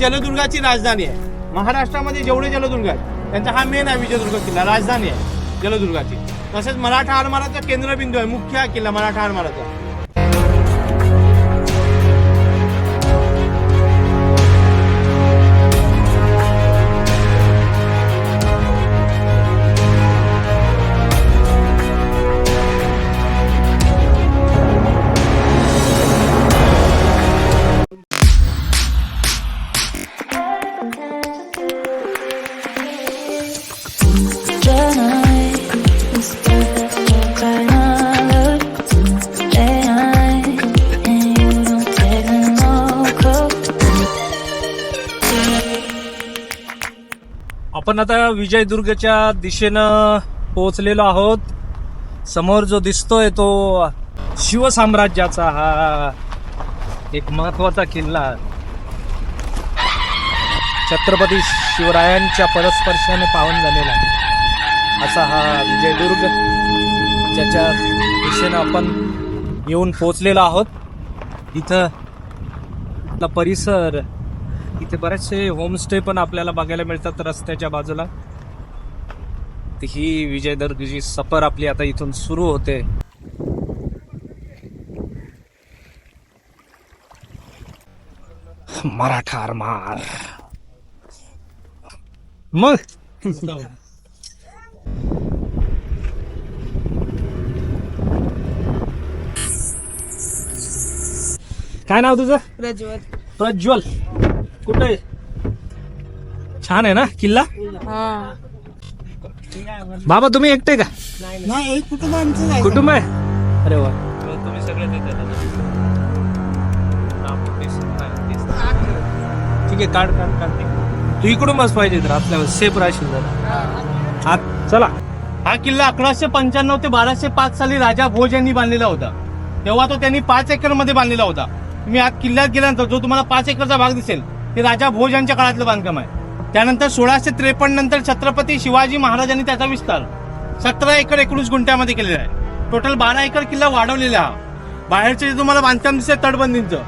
जलदुर्गाची राजधानी आहे. महाराष्ट्रामध्ये जेवढे जलदुर्ग आहेत त्यांचा हा मेन आहे विजयदुर्ग किल्ला राजधानी आहे जलदुर्गाची. तसेच मराठा आरमाराचा केंद्रबिंदू आहे मुख्य हा किल्ला मराठा आरमाराचा. आपण आता विजयदुर्गच्या दिशेनं पोहोचलेलो आहोत. समोर जो दिसतोय तो शिवसाम्राज्याचा हा एक महत्त्वाचा किल्ला. छत्रपती शिवरायांच्या परस्पर्शाने पावन झालेला आहे. असा हा विजयदुर्ग ज्याच्या दिशेनं आपण येऊन पोचलेलो आहोत. इथं परिसर इथे बरेचसे होमस्टे पण आपल्याला बघायला मिळतात रस्त्याच्या बाजूला. ही विजयदुर्गची सफर आपली आता इथून सुरू होते. मराठा आरमार. मग? काय नाव तुझं? प्रज्वल. प्रज्वल. कुठे छान आहे ना किल्ला? हा. बाबा तुम्ही एकटे का? नाही कुटुंब आहे. अरे वा. तुम्ही सगळे ठीक आहे काढ काढ काढ. तू इकडून बस पाहिजे तर आपल्यावर सेफ राहशील जरा. आत चला. हा किल्ला अकराशे पंच्याण्णव ते बाराशे पाच साली राजा भोज यांनी बांधलेला होता. तेव्हा तो त्यांनी पाच एकरमध्ये बांधलेला होता. तुम्ही आत किल्ल्यात गेल्यानंतर जो तुम्हाला पाच एकरचा भाग दिसेल ते राजा भोज यांच्या काळातलं बांधकाम आहे. त्यानंतर सोळाशे त्रेपन्न नंतर छत्रपती शिवाजी महाराजांनी त्याचा विस्तार सतरा एकर एकोणीस गुंठ्यामध्ये केलेला आहे. टोटल बारा एकर किल्ला वाढवलेला हा. बाहेरचे जे तुम्हाला बांधकाम दिसेल तटबंदींचं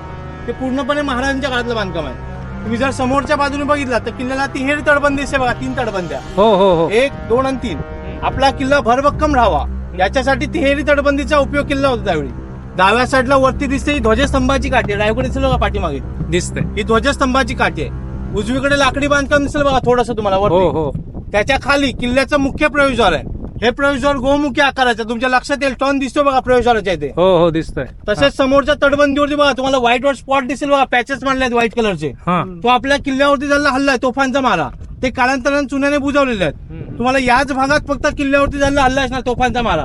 ते पूर्णपणे महाराजांच्या काळातलं बांधकाम आहे. तुम्ही जर समोरच्या बाजूने बघितला तर किल्ल्याला तिहेरी तटबंदी दिसते बघा तीन तटबंद्या हो हो हो. एक दोन आणि तीन. आपला किल्ला भरभक्कम राहावा. याच्यासाठी तिहेरी तटबंदीचा उपयोग केला होता त्यावेळी. डाव्या साईडला वरती दिसते ही ध्वजस्तंभाची काठी आहे. रायगड दिसेल बघा पाठीमागे. दिसतंय. ही ध्वजस्तंभाची काठी आहे. उजवीकडे लाकडी बांधकाम दिसेल बघा थोडस तुम्हाला हो वरती. हो. त्याच्याखाली किल्ल्याचं मुख्य प्रवेशद्वार आहे. हे प्रवेशद्वार गोमुखी आकाराचं तुमच्या लक्षात येईल टॉन दिसतो बघा प्रवेशद्वाराच्या इथे. हो हो दिसतंय. तसेच समोरच्या तडबंदीवरती बघा तुम्हाला व्हाईट वर स्पॉट दिसेल बघा पॅचेस मारले आहेत व्हाईट कलरचे हा. तो आपल्या किल्ल्यावरती झालेला हल्ला आहे तोफांचा मारा. ते कालांतराने चुन्याने बुजवलेले आहेत. तुम्हाला याच भागात फक्त किल्ल्यावरती झालेला हल्ला असणार तोफांचा मारा.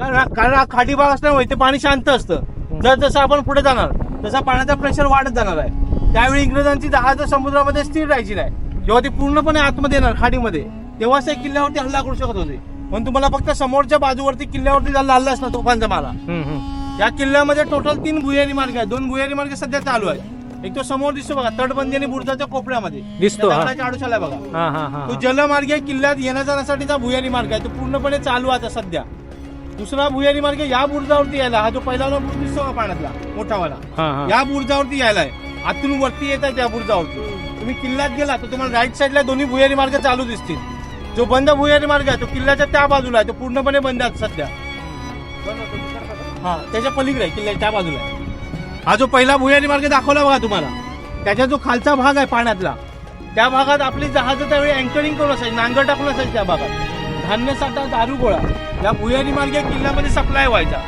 कारण हा- कारण हा खाडी भाग असल्यामुळे ते पाणी शांत असतं. जर जसं आपण पुढे जाणार तसा पाण्याचा प्रेशर वाढत जाणार आहे. त्यावेळी इंग्रजांची जहाज समुद्रामध्ये स्थिर राहायची नाही. जेव्हा ती पूर्णपणे आतमध्ये येणार खाडीमध्ये तेव्हाच ते किल्ल्यावरती हल्ला करू शकत होते. पण तुम्हाला फक्त समोरच्या बाजूवरती किल्ल्यावरती झालेला हल्ला असणार तोफांचा मारा हम्म. या किल्ल्यामध्ये टोटल तीन भुयारी मार्ग आहेत. दोन भुयारी मार्ग सध्या चालू आहेत. एक तो समोर दिसतो बघा तटबंदी आणि बुरजाच्या कोपऱ्यामध्ये. दिसतो, आडोशाला बघा. तो जलमार्ग आहे किल्ल्यात येण्या जाण्यासाठीचा भुयारी मार्ग आहे. तो पूर्णपणे चालू आहे आता सध्या. दुसरा भुयारी मार्ग या बुरुजावरती यायला हा जो पहिला बुरुज दिसतो का पाण्यातला मोठावाला या बुरुजावरती यायला आहे. आतून वरती येत आहे त्या बुरुजावरती. तुम्ही किल्ल्यात गेला तर तुम्हाला राईट साईडला दोन्ही भुयारी मार्ग चालू दिसतील. जो बंद भुयारी मार्ग आहे तो किल्ल्याच्या त्या बाजूला आहे तो पूर्णपणे बंद आहे सध्या. हा त्याच्या पलीकडे आहे किल्ल्याच्या त्या बाजूला आहे. हा जो पहिला भुयारी मार्ग दाखवला बघा तुम्हाला त्याच्या जो खालचा भाग आहे पाण्यातला त्या भागात आपली जहाजं त्यावेळी अँकरिंग करून असायची नांगर टाकून असायची त्या भागात. धान्य साठा दारू गोळा या भुयारी मार्गे किल्ल्यामध्ये सप्लाय व्हायचा.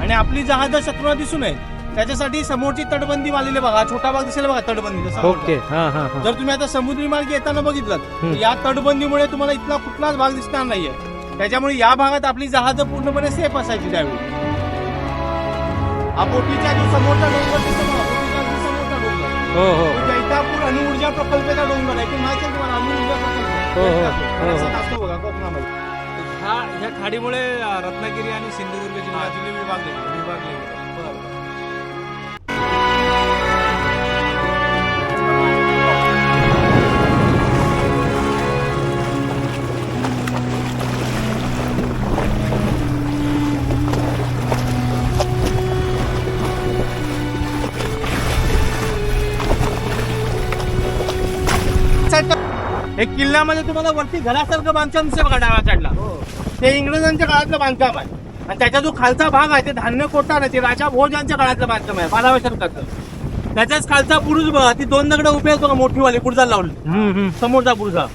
आणि आपली जहाजं शत्रूला दिसून येईल त्याच्यासाठी समोरची तटबंदी वालेली बघा. हा छोटा भाग दिसेल बघा तटबंदी. ओके हा हा हा. जर तुम्ही आता समुद्री मार्गे येताना बघितलं. या तटबंदीमुळे तुम्हाला इथला कुठलाच भाग दिसणार नाहीये. त्याच्यामुळे या भागात आपली जहाजं पूर्णपणे सेफ असायची त्यावेळी. हा बोटीचा जो समोरचा डोंगर दिसतो बघा, बोटीचा जो समोरचा डोंगर. हो हो. तो जैतापूर अणुऊर्जा प्रकल्पाचा डोंगर आहे. की माहिती आहे तुम्हाला अणुऊर्जा प्रकल्प हो, हो, जैतापूर. हो, हो. असतो बघा कोकणामध्ये. हा ह्या खाडीमुळे अ, रत्नागिरी आणि सिंधुदुर्ग जिल्हा विभागले विभागले एक किल्ल्यामध्ये तुम्हाला वरती घरासारखं बांधकाम दिसेल बघा डाव्या साईडला ते इंग्रजांच्या काळातलं बांधकाम आहे. आणि त्याचा जो खालचा भाग आहे ते धान्य कोटा नाही ते राजा भोजांच्या काळातलं बांधकाम आहे. बाराव्या शतकातलं त्याच्याच खालचा बुरुज बघा ती दोन दगड उभे आहेत बघा मोठीवाली बुरुजाला लावली समोरचा बुरुजा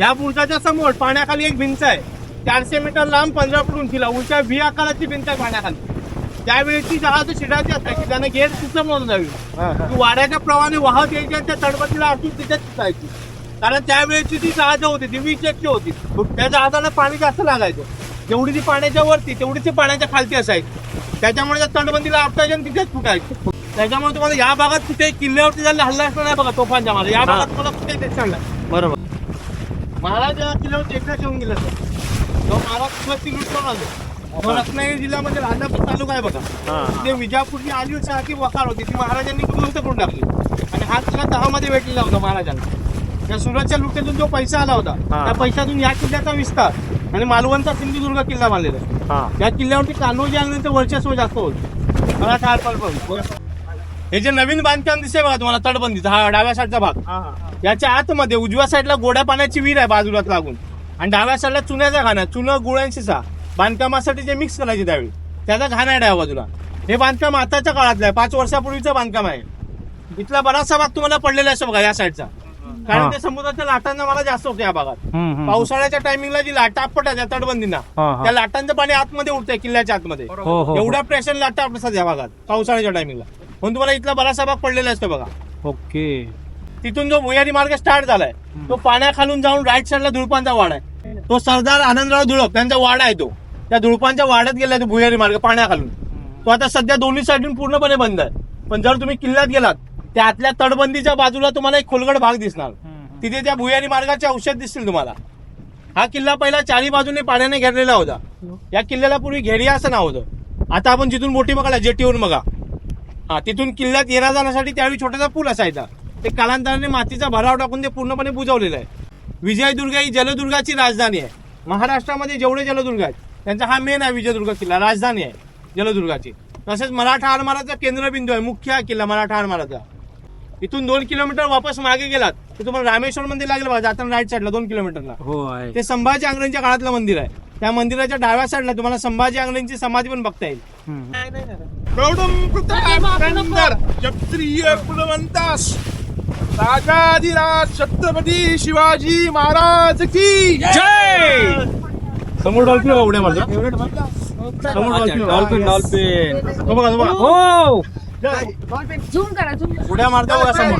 या बुरुजाच्या समोर पाण्याखाली एक भिंत आहे. चारशे मीटर लांब पंधरा फूट उंचीला उंच्या व्ही आकाराची भिंत आहे पाण्याखाली. त्यावेळेची जहाज शिडायची असते की त्याने गेट सुचम म्हणून जावी ती वाड्याच्या प्रवाहाने वाहत यायची आणि त्या तडबतीला अडकून तिथेच सुटायची कारण त्यावेळेची ती जहाजं होती ती वीसची होती. त्या जहाजाला पाणी जास्त लागायचं? जेवढी ती पाण्याच्या वरती तेवढी ती पाण्याच्या खालती असायची. त्याच्यामुळे त्या तटबंदीला आपटायची आणि तिथेच फुटायची. त्याच्यामुळे तुम्हाला या भागात कुठे किल्ल्यावरती झाले हल्ला असणार नाही बघा तोफांच्या मागे. या भागात तुम्हाला कुठे चालला बरोबर. महाराज या किल्ल्यावर एकटा ठेवून गेला सर तो महाराज सुरुवाती लूट करून आलो. तो रत्नागिरी जिल्ह्यामध्ये राजापूर तालुका आहे बघा. ते विजापूरची आली होती वकार होती. ती महाराजांनी उद्ध्वस्त करून टाकली? आणि हा किल्ला दहामध्ये भेटलेला होता महाराजांना. त्या सुरतच्या लुटेतून जो पैसा आला होता हा. त्या पैशातून या किल्ल्याचा विस्तार आणि मालवणचा सिंधुदुर्ग किल्ला बांधलेला आहे. हा. या किल्ल्यावरती कान्होजी आल्यानंतर वर्चस्व जास्त होतं. आरपार पण हे जे नवीन बांधकाम दिसते बघा तुम्हाला तटबंदीचा हा डाव्या साईडचा भाग. याच्या आतमध्ये उजव्या साईडला गोड्या पाण्याची विहीर आहे बाजूला लागून. आणि डाव्या साईडला चुन्याचा घाणा चुनं गुळ्यांशी सा बांधकामासाठी जे मिक्स करायचे त्यावेळी. त्याचा घाणा आहे डाव्या बाजूला. हे बांधकाम आताच्या काळातलं आहे पाच वर्षापूर्वीचं बांधकाम आहे. इथला बराचसा भाग तुम्हाला पडलेला असतो बघा या साईडचा. कारण ते समुद्राच्या लाटांना मला जास्त होतं या भागात. पावसाळ्याच्या टायमिंगला जी लाटा या तटबंदींना हा, हा. त्या लाटांचं पाणी आतमध्ये उठतंय किल्ल्याच्या आतमध्ये. हो हो एवढ्या प्रेशर लाटा आपल्या या भागात पावसाळ्याच्या टायमिंगला म्हणून तुम्हाला इथला बराचसा भाग पडलेला असतो बघा. ओके. तिथून जो भुयारी मार्ग स्टार्ट झालाय तो पाण्याखालून जाऊन राईट साईडला धुळपांचा वाडा आहे. तो सरदार आनंदराव धुळप त्यांचा वाडा आहे तो. त्या धुळपांच्या वाड्यात गेलाय तो भुयारी मार्ग पाण्याखालून. तो आता सध्या दोन्ही साईडून पूर्णपणे बंद आहे. पण जर तुम्ही किल्ल्यात गेलात त्या आतल्या तटबंदीच्या बाजूला तुम्हाला एक खोलगड भाग दिसणार. तिथे त्या भुयारी मार्गाचे औषध दिसतील तुम्हाला. हा किल्ला पहिला चारी बाजूने पाण्याने घेरलेला होता. या किल्ल्याला पूर्वी घेडिया असं नाव होतं. आता आपण जिथून मोठी बघायला जेटीवरून बघा. हा तिथून किल्ल्यात येण्या जाण्यासाठी त्यावेळी छोटासा पूल असायचा. ते कालांतराने मातीचा भराव टाकून ते पूर्णपणे बुजवलेलं आहे. विजयदुर्ग ही जलदुर्गाची राजधानी आहे. महाराष्ट्रामध्ये जेवढे जलदुर्ग आहेत त्यांचा हा मेन आहे विजयदुर्ग किल्ला. राजधानी आहे जलदुर्गाची. तसेच मराठा आरमाराचा केंद्रबिंदू आहे. मुख्य हा किल्ला मराठा आरमाराचा. इथून दोन किलोमीटर वापस मागे गेलात तर तुम्हाला रामेश्वर मंदिर लागलं बघा जाताना राईट साईडला दोन किलोमीटरला. हो आहे ते संभाजी आंग्रेंच्या काळातलं मंदिर आहे. त्या मंदिराच्या डाव्या साईडला तुम्हाला संभाजी आंग्रेंची समाधी पण बघता येईल. राजाधिराज छत्रपती शिवाजी महाराज की जय! समोर डॉल्फिन बघा उड्या मारतो? समोर डॉल्फिन डॉल्फिन डॉल्फिन बघा बघा. हो! झूम करा झूम उड्या मारतो बघा समोर.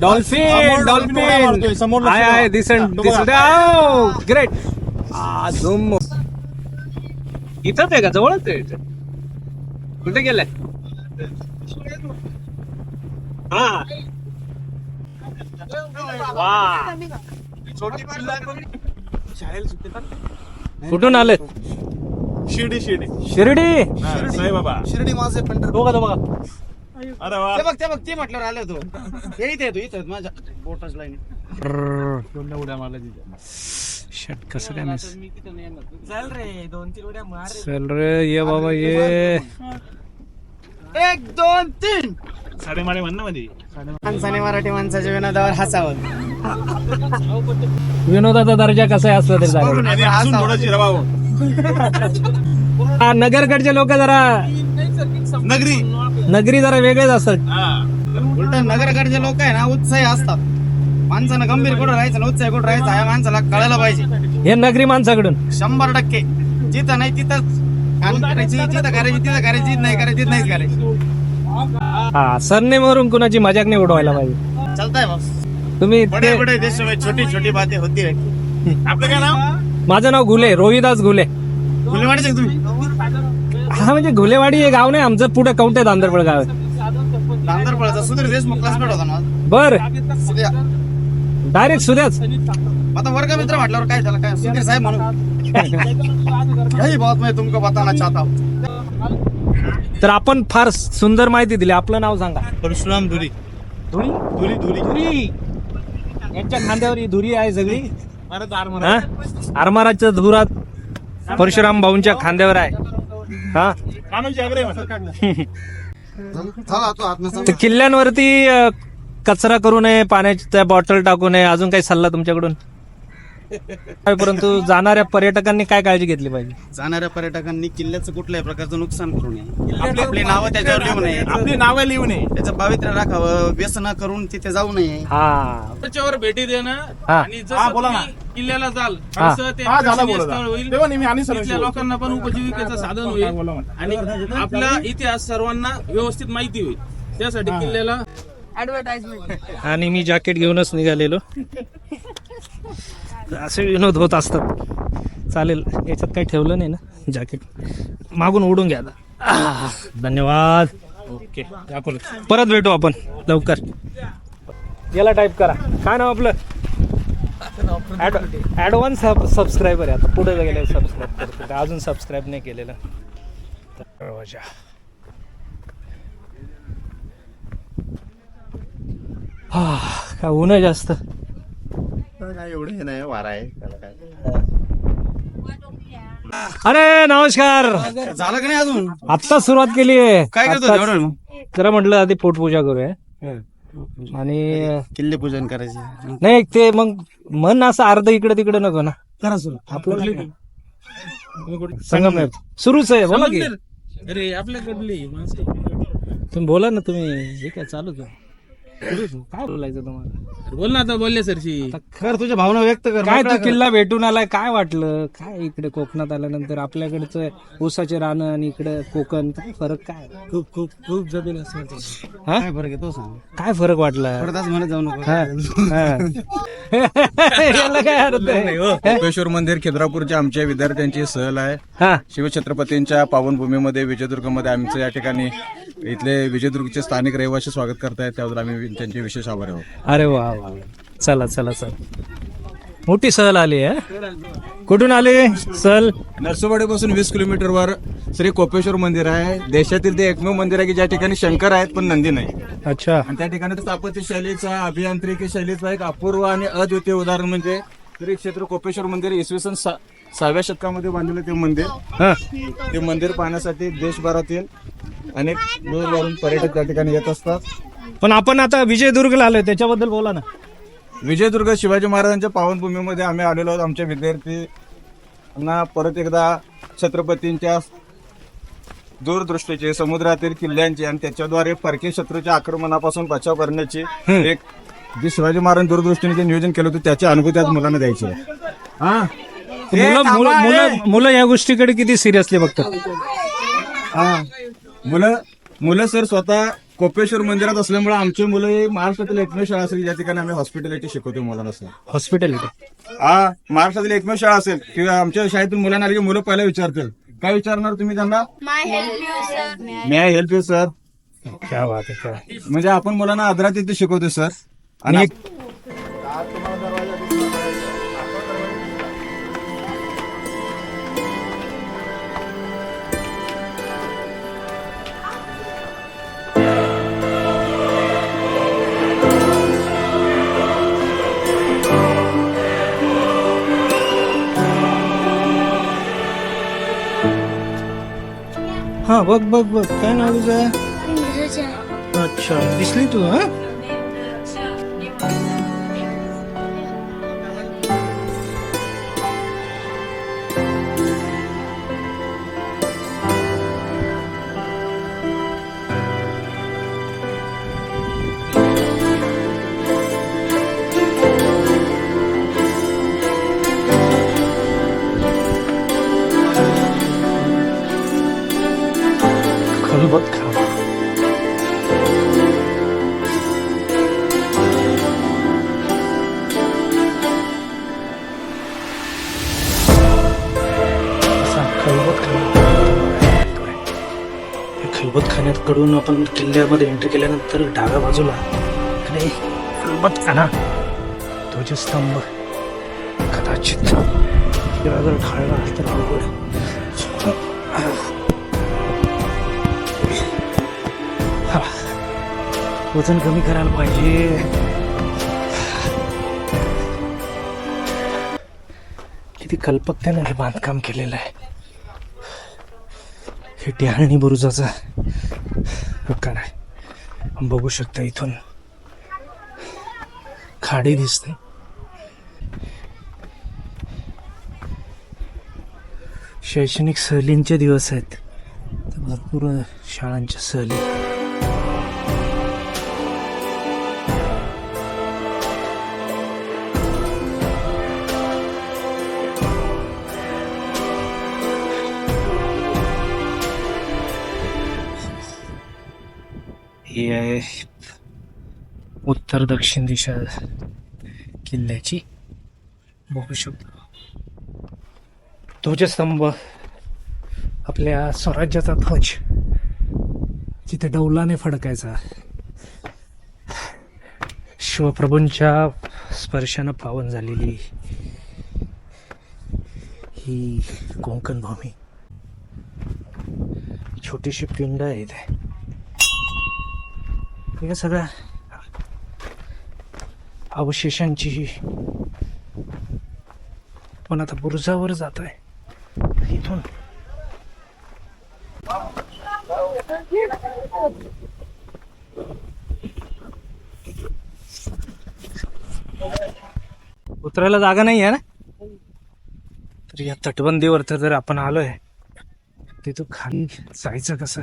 Dolphin dolphin. समोर आहे लक्ष आहे बघा. दिसत ग्रेट झूम. इथंच आहे का? जवळच आहे? कुठे गेलाय? हा. वा. छोटी शाळेला कुठून आले शिर्डी शिर्डी. शिर्डी? नाही बाबा. शिर्डी माझे पंढर तो बघा तो बघा अरे वा. ते बघ ते बघ ते म्हटलं आले होतो हे इथे येतो इथे माझ्या बोटच लाईन उड्या मारल्या तिथे शट कसं काय मिस चल रे दोन तीन उड्या मार चल रे ये बाबा ये. एक दोन तीन. साडेमाडे म्हण ना मध्ये माणसाने मराठी माणसाच्या विनोदावर हसावं. विनोदाचा दर्जा कसा आहे असला तरी चालेल. आणि अजून थोडं जिरवावं हा, नगरकडचे लोक जरा नगरी. नगरी जरा वेगळेच असतात. उलट नगरकडचे लोक आहे ना उत्साही असतात. माणसानं गंभीर कुठं राहायचं ना उत्साही कुठं राहायचं या माणसाला कळायला पाहिजे. हे नगरी माणसाकडून. शंभर टक्के. जिथं नाही तिथं काम करायची जिथं करायची तिथं करायची जिथं नाही करायची तिथं नाहीच करायची. हा सरनेमवरून कुणाची मजाक नाही उडवायला पाहिजे. चालतंय बस तुम्ही बडे ते- बडे देश में छोटी छोटी बातें होती रहती आपलं काय नाव? माझं नाव घुले रोहिदास घुले. फुलवाडीचे का तुम्ही? हा म्हणजे घुलेवाडी हे गाव नाही आमचं पुढे कवटे दांदरपळ गाव आहे. नांदरपळाचा सुधीर देशमुख क्लासमेट होता ना बर. डायरेक्ट सुद्याच आता वर्ग मित्र म्हटल्यावर काय झालं? काय? सुधीर साहेब म्हणून. यही बात मैं तुमको बताना चाहता हूँ। तर आपण फार सुंदर माहिती दिली. आपलं नाव सांगा. परशुराम धुरी. धुरी? धुरी धुरी. धुरी? यांच्या खांद्यावर ही धुरी आहे सगळी. आरमाराच्या धुरात परशुराम भाऊंच्या खांद्यावर आहे. हा? किल्ल्यांवरती कचरा करू नये पाण्याच्या बॉटल टाकू नये. अजून काही सल्ला तुमच्याकडून? परंतु जाणाऱ्या पर्यटकांनी काय काळजी घेतली पाहिजे? जाणाऱ्या पर्यटकांनी किल्ल्याचं कुठल्याही प्रकारचं नुकसान करू नये. आपली आपली नावं त्याच्यावर लिहू नये. आपली नावं लिहू नये. त्याचं पावित्र्य राखावं व्यसन करून तिथे जाऊ नये. हा. त्याच्यावर भेटी देणं हा. आणि हा, जसं बोला ना. तुम्ही किल्ल्याला जाल हा. तसं ते हा झाला प्रेक्षणीय बोला स्थळ होईल. तेव्हा नेहमी आणि तिथल्या लोकांना पण उपजीविकेचं साधन होईल. आणि आपला इतिहास सर्वांना व्यवस्थित माहिती होईल. त्यासाठी किल्ल्याला ऍडव्हर्टाइजमेंट आणि मी जॅकेट घेऊनच निघालेलो. असे विनोद होत असतात. चालेल याच्यात काही ठेवलं नाही ना जॅकेट मागून उडून घ्या आता. धन्यवाद. ओके दाखवलं. परत भेटू आपण लवकर. याला टाईप करा. काय नाव आपलं? ॲडव्हान्स सबस्क्रायबर आहे आता. पुढे गेले सबस्क्राईब करतो. अजून सबस्क्राईब नाही केलेलं. तर. हा काय ऊन आहे काय एवढं हे नाही वारा आहे. त्याला. अरे नमस्कार. झालं का नाही अजून? आत्ता सुरुवात केली आहे. काय करतो आत्ताच. एवढं मग? जरा म्हटलं आधी पोटपूजा करूया. आणि किल्ले पूजन करायचे. नाही ते मग मन असं अर्ध इकडे तिकडे नको ना. करा सुरू. आपलं संगमनेर सुरूच आहे बोला की. अरे आपल्याकडली माणसं. तुम्ही बोला ना तुम्ही हे काय चालूच आहे? आहे. काय बोलायचं तुम्हाला? बोल ना आता बोलले सरशी. कर तुझ्या भावना व्यक्त कर काय मोकळा तू कर. किल्ला भेटून आलाय काय वाटलं? काय इकडे कोकणात आल्यानंतर आपल्याकडचं ऊसाचे रानं आणि इकडे कोकण काय फरक काय? खूप खूप खूप जमीन असं हा? काय फरक आहे तो सांग. काय फरक वाटला? म्हणत जाऊ नको. हा, हा. याला काय अर्थ आहे? कोपेश्वर मंदिर खिद्रापूरच्या आमच्या विद्यार्थ्यांची सहल आहे. हा. शिवछत्रपतींच्या पावनभूमीमध्ये विजयदुर्गमध्ये आमचं या ठिकाणी इथले विजयदुर्गचे स्थानिक रहिवासी स्वागत करतायत त्याबद्दल आम्ही त्यांचे विशेष आभार आहोत. अरे वा वा. वा. चला चला चला. मोठी सहल आली आहे कुठून आली सहल? नरसोबाडीपासून वीस किलोमीटरवर श्री कोपेश्वर मंदिर आहे. देशातील ते एकमेव मंदिर आहे की ज्या ठिकाणी शंकर आहेत पण नंदी नाही. अच्छा. आणि त्या ठिकाणी स्थापत्य शैलीचा अभियांत्रिकी शैलीचा एक अपूर्व आणि अद्वितीय उदाहरण म्हणजे श्री क्षेत्र कोपेश्वर मंदिर इसवी सन सा- सहाव्या शतकामध्ये बांधलेलं ते मंदिर हा. ते मंदिर पाहण्यासाठी देशभरातील अनेक दूरवरून पर्यटक त्या ठिकाणी येत असतात. पण आपण आता विजयदुर्गला आलोय त्याच्याबद्दल बोला ना. विजयदुर्ग शिवाजी महाराजांच्या पावनभूमीमध्ये आम्ही आलेलो आहोत आमच्या विद्यार्थ्यांना परत एकदा छत्रपतींच्या दूरदृष्टीचे समुद्रातील किल्ल्यांची आणि त्याच्याद्वारे परकीय शत्रूच्या आक्रमणापासून बचाव करण्याची एक जे शिवाजी महाराज दूरदृष्टीने जे नियोजन केलं होतं त्याची अनुभूती आज मुलांना द्यायची आहे. हा. मुलं मुलं मुलं मुलं या गोष्टीकडे किती सिरियसली बघतात. हा. मुलं मुलं सर स्वतः कोपेश्वर मंदिरात असल्यामुळे आमची मुलं ही महाराष्ट्रातील एकमेव शाळा असेल ज्या ठिकाणी आम्ही हॉस्पिटॅलिटी शिकवतो मुलांना सर. हॉस्पिटॅलिटी हा महाराष्ट्रातील एकमेव शाळा असेल किंवा आमच्या शाळेतून मुलांना आली की मुलं पहिला विचारतील. काय विचारणार तुम्ही त्यांना? May help you sir may I help you sir क्या बात आहे क्या म्हणजे आपण मुलांना आदरातिथ्य शिकवतो सर आणि आणि बघ बघ बघ. काय नाव तुझं? अच्छा. दिसली तू हा? खलबत खा असा खलबत खाण्याकडून आपण किल्ल्यामध्ये एंट्री केल्यानंतर डाव्या बाजूला इकडे खलबत खाना स्तंभ कदाचित किंवा जर खाळला तर अवघड. वजन कमी करायला पाहिजे. किती कल्पकतेने हे बांधकाम केलेलं आहे. हे टॅहळणी बुरुजाचा प्रकार आहे. बघू शकता इथून खाडी दिसते. शैक्षणिक सहलींचे दिवस आहेत. तर भरपूर शाळांच्या सहली. उत्तर दक्षिण दिशा किल्ल्याची बघू शकतो. ध्वजस्तंभ आपल्या स्वराज्याचा ध्वज. जिथे डौलाने फडकायचा. शिवप्रभूंच्या स्पर्शानं पावन झालेली ही कोंकण भूमी. छोटीशी पिंड आहे इथे. सगळ्या अवशेषांची पण आता बुरुजावर जात आहे इथून. उतरायला जागा नाही आहे ना? तर या तटबंदीवर तर जर आपण आलोय तिथून खाली जायचं कसं?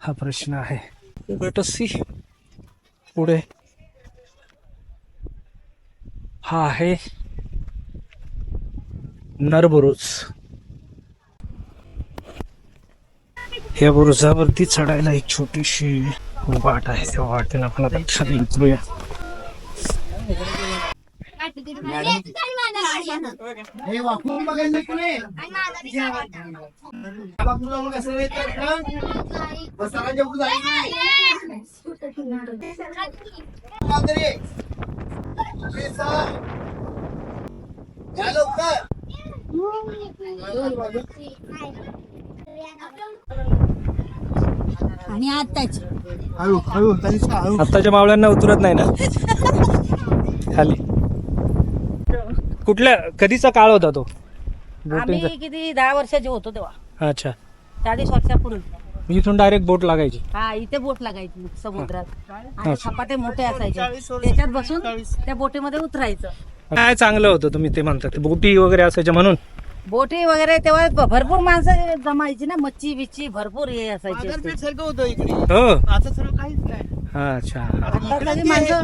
हा प्रश्न आहे. Let see. पुढे. हा आहे नरबुरुज. या बुरुजावरती चढायला एक छोटीशी वाट आहे. त्या वाटेनं आपण आता खाली उतरूया आणि आताची आत्ताच्या मावळ्यांना उतरत नाही ना? खाली. कुठल्या कधीचा काळ होता तो? आम्ही किती दहा वर्षाचे होतो तेव्हा. अच्छा. चाळीस वर्षापूर्वी. इथून डायरेक्ट बोट लागायची. हा इथे बोट लागायची समुद्रात. आणि सपाटे मोठे असायचे. त्याच्यात बसून त्या बोटीमध्ये उतरायचं. काय चांगलं होतं तुम्ही ते म्हणतात. बोटी वगैरे असायच्या म्हणून? बोटी वगैरे तेव्हा भ- भरपूर माणसं जमायची ना मच्छी बिच्छी भरपूर हे असायची. सारखं होतं इकडे. हो. आता सर्व काहीच नाही. अच्छा. आता सगळी माणसं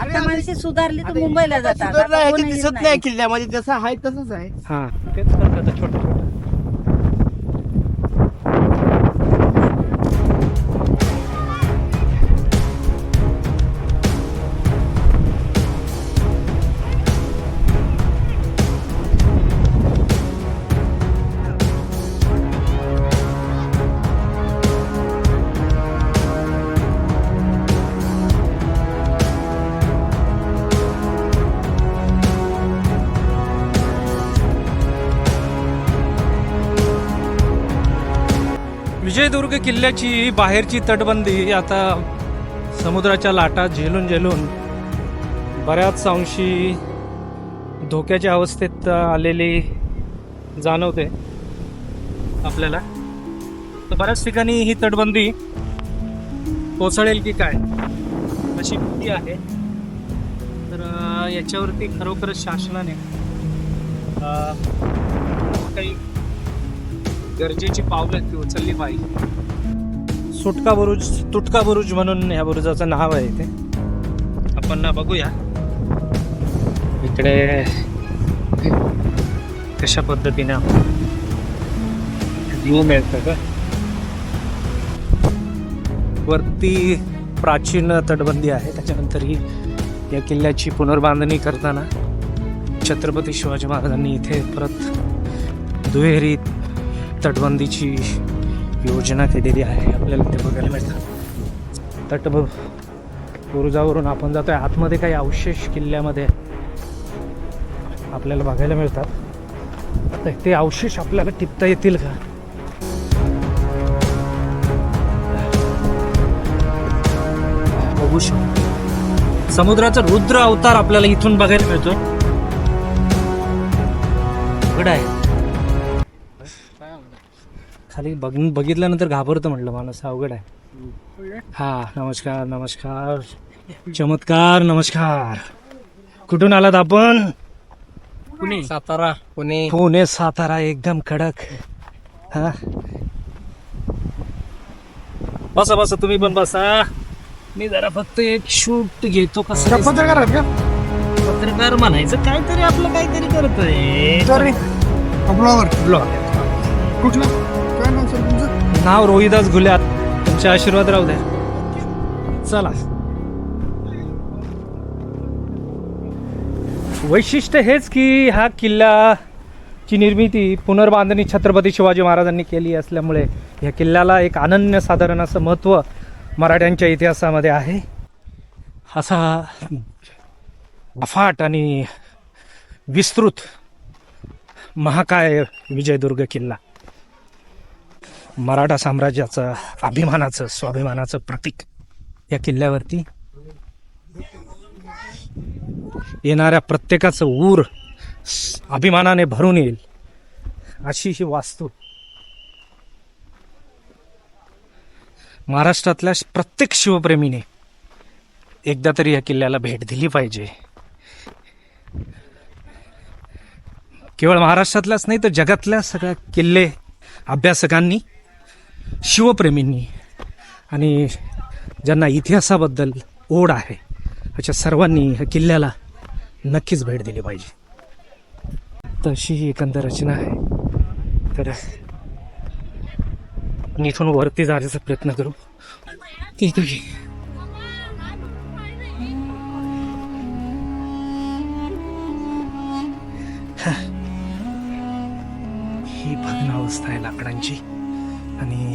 आता माणसे सुधारली तर मुंबईला जातात. सुधारणा आता आहे कोणी की येत दिसत नाही. नाही किल्ल्यामध्ये. जसं आहे तसंच आहे. हा तेच करतात छोटं छोटं विजयदुर्ग किल्ल्याची बाहेरची तटबंदी आता समुद्राच्या लाटा झेलून झेलून बऱ्याच अंशी धोक्याच्या अवस्थेत आलेली जाणवते आपल्याला. तर बऱ्याच ठिकाणी ही तटबंदी कोसळेल की काय अशी भीती आहे. तर याच्यावरती खरोखरच शासनाने काही गरजेची पावलं ती उचलली पाहिजे. सुटका बुरुज तुटका बुरुज म्हणून या बुरुजाचं नाव आहे इथे. आपण ना बघूया. इकडे कशा पद्धतीने व्ह्यू मिळतं का वरती प्राचीन तटबंदी आहे त्याच्यानंतर ही या किल्ल्याची पुनर्बांधणी करताना छत्रपती शिवाजी महाराजांनी इथे परत दुहेरी तटबंदीची योजना केलेली आहे. आपल्याला ते बघायला मिळतं. तट बुरुजावरून आपण जातोय. आतमध्ये काही अवशेष किल्ल्यामध्ये आपल्याला बघायला मिळतात. तर ते अवशेष आपल्याला टिपता येतील का? बघू शकतो. समुद्राचा रुद्र अवतार आपल्याला इथून बघायला मिळतो उघड आहे. खाली बघ बघितल्यानंतर घाबरतं म्हटलं माणूस. अवघड आहे. हा नमस्कार नमस्कार. चमत्कार नमस्कार. कुठून आलात आपण? पुणे. सातारा पुणे. पुणे सातारा एकदम कडक. हा? बसा बसा तुम्ही पण बसा. मी जरा फक्त एक शूट घेतो कसं. पत्रकार आहेत का? पत्रकार म्हणायचं काहीतरी आपलं काहीतरी करतोय. ब्लॉगर ब्लॉग कुठलं? नाव रोहिदास घुल्यात. तुमचे आशीर्वाद राहू द्या चला. वैशिष्ट्य हेच की हा किल्ल्याची निर्मिती पुनर्बांधणी छत्रपती शिवाजी महाराजांनी केली असल्यामुळे या किल्ल्याला एक अनन्य साधारण असं महत्त्व मराठ्यांच्या इतिहासामध्ये आहे. असा अफाट आणि विस्तृत महाकाय विजयदुर्ग किल्ला. मराठा साम्राज्याचं अभिमानाचं स्वाभिमानाचं प्रतीक या किल्ल्यावरती येणाऱ्या प्रत्येकाचं ऊर अभिमानाने भरून येईल अशी ही वास्तू. महाराष्ट्रातल्या प्रत्येक शिवप्रेमीने एकदा तरी या किल्ल्याला भेट दिली पाहिजे. केवळ महाराष्ट्रातल्याच नाही तर जगातल्या सगळ्या किल्ले अभ्यासकांनी शिवप्रेमींनी आणि ज्यांना इतिहासाबद्दल ओढ आहे अशा सर्वांनी ह्या किल्ल्याला नक्कीच भेट दिली पाहिजे. तशी ही एकंदर रचना आहे. तर मी इथून वरती जाण्याचा प्रयत्न करू. ठीक आहे. ही भग्नावस्था आहे लाकडांची. आणि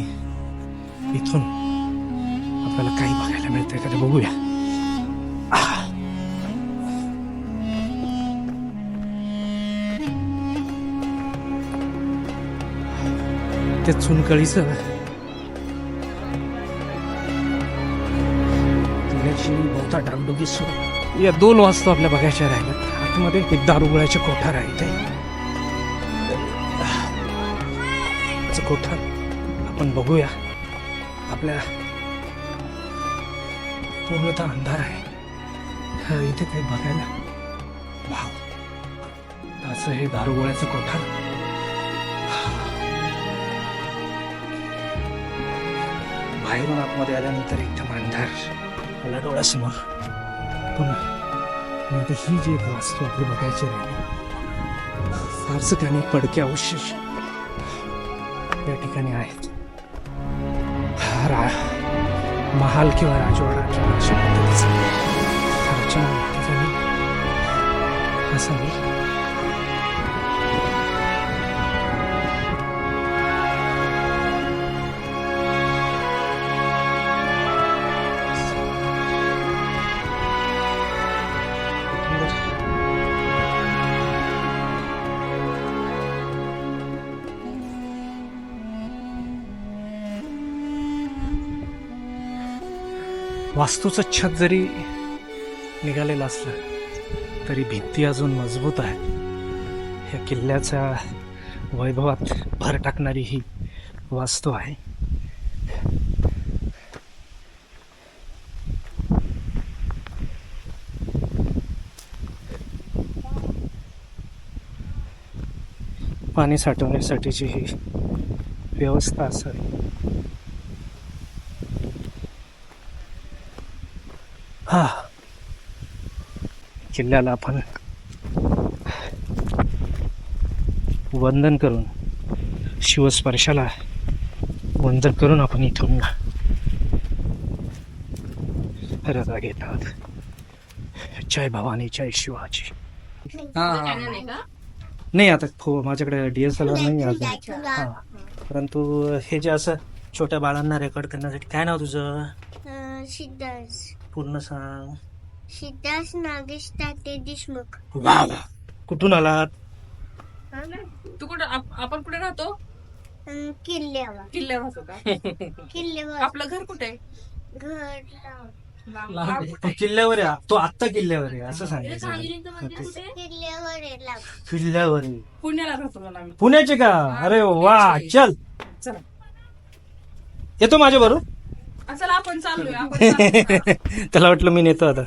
इथून आपल्याला काही बघायला मिळतंय का ते बघूया. आह. ते चुनकळीच बहुता डागडुगी सुरू. या दोन वाजता आपल्या बघायच्या राहिल्यात. आतमध्ये एक दारुगोळ्याचे कोठार आहे ते कोठार. आपण बघूया. आपल्या पूर्णतः अंधार आहे. इथे काही बघायला? भाव असं हे दारुगोळ्याचं कोठार? बाहेरून आतमध्ये आल्यानंतर एकदम अंधार. मला डोळ्यासमोर. पण ही जी एक वास्तू आपली बघायची राहिली फारसं काही पडके अवशेष या ठिकाणी आहेत. रा महाल किंवा राजवाडा अशा पद्धतीचं रचना या ठिकाणी असावी वास्तूचं छत जरी निघालेलं असलं तरी भिंती अजून मजबूत आहे. या किल्ल्याच्या वैभवात भर टाकणारी ही वास्तू आहे. पाणी साठवण्यासाठीची ही व्यवस्था असावी. हा. किल्ल्याला आपण वंदन करून शिवस्पर्शाला वंदन करून आपण इथून रजा घेत आहोत जय भवानी जय शिवाजी. नाही आता फो माझ्याकडे डी एस एल आर नाही अजून. हा. परंतु हे जे असं छोट्या बाळांना रेकॉर्ड करण्यासाठी काय नाव तुझं? सिद्धार्थ. पूर्ण सांग. सिद्धार्थ नागेश ताते देशमुख वा वा. कुठून आलात? तू कुठं आप- आपण कुठे राहतो? अं, किल्ल्यावर. किल्ल्यावर राहतो का? किल्ल्यावर. आपलं घर कुठे? आहे? घर तो किल्ल्यावर आहे. तो आत्ता किल्ल्यावर आहे असं सांगायचं. किल्ल्यावर आहे लाव. किल्ल्यावर आहे. पुण्याला राहतो म्हणून आम्ही? पुण्याचे का? अरे वा चल. चला. येतो माझ्या बरोबर चला आपण चाललोय आपण चाललोय. त्याला वाटलं मी नेतो आता